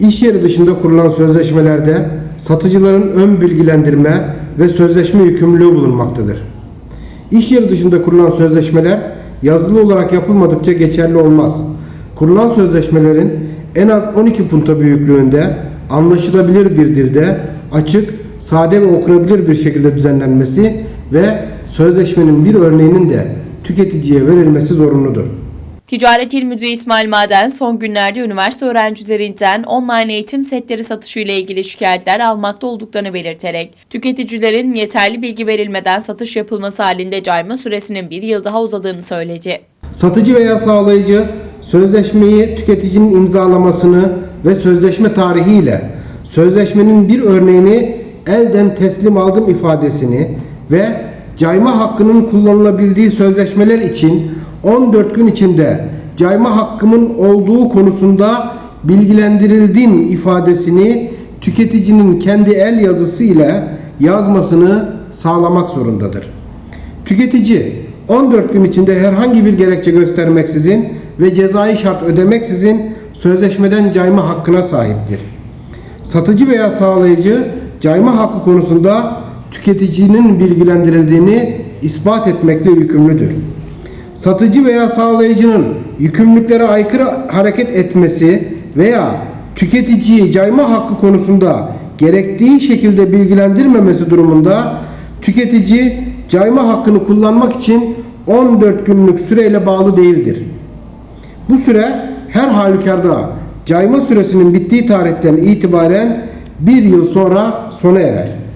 İş yeri dışında kurulan sözleşmelerde satıcıların ön bilgilendirme ve sözleşme yükümlülüğü bulunmaktadır. İş yeri dışında kurulan sözleşmeler yazılı olarak yapılmadıkça geçerli olmaz. Kurulan sözleşmelerin en az 12 punta büyüklüğünde anlaşılabilir bir dilde açık, sade ve okunabilir bir şekilde düzenlenmesi ve sözleşmenin bir örneğinin de tüketiciye verilmesi zorunludur. Ticaret İl Müdürü İsmail Maden son günlerde üniversite öğrencilerinden online eğitim setleri satışı ile ilgili şikayetler almakta olduklarını belirterek, tüketicilerin yeterli bilgi verilmeden satış yapılması halinde cayma süresinin bir yıl daha uzadığını söyledi. Satıcı veya sağlayıcı sözleşmeyi tüketicinin imzalamasını ve sözleşme tarihiyle sözleşmenin bir örneğini elden teslim aldım ifadesini ve cayma hakkının kullanılabildiği sözleşmeler için 14 gün içinde cayma hakkımın olduğu konusunda bilgilendirildim ifadesini tüketicinin kendi el yazısı ile yazmasını sağlamak zorundadır. Tüketici 14 gün içinde herhangi bir gerekçe göstermeksizin ve cezai şart ödemeksizin sözleşmeden cayma hakkına sahiptir. Satıcı veya sağlayıcı cayma hakkı konusunda tüketicinin bilgilendirildiğini ispat etmekle yükümlüdür. Satıcı veya sağlayıcının yükümlülüklere aykırı hareket etmesi veya tüketiciyi cayma hakkı konusunda gerektiği şekilde bilgilendirmemesi durumunda tüketici cayma hakkını kullanmak için 14 günlük süreyle bağlı değildir. Bu süre her halükarda cayma süresinin bittiği tarihten itibaren bir yıl sonra sona erer.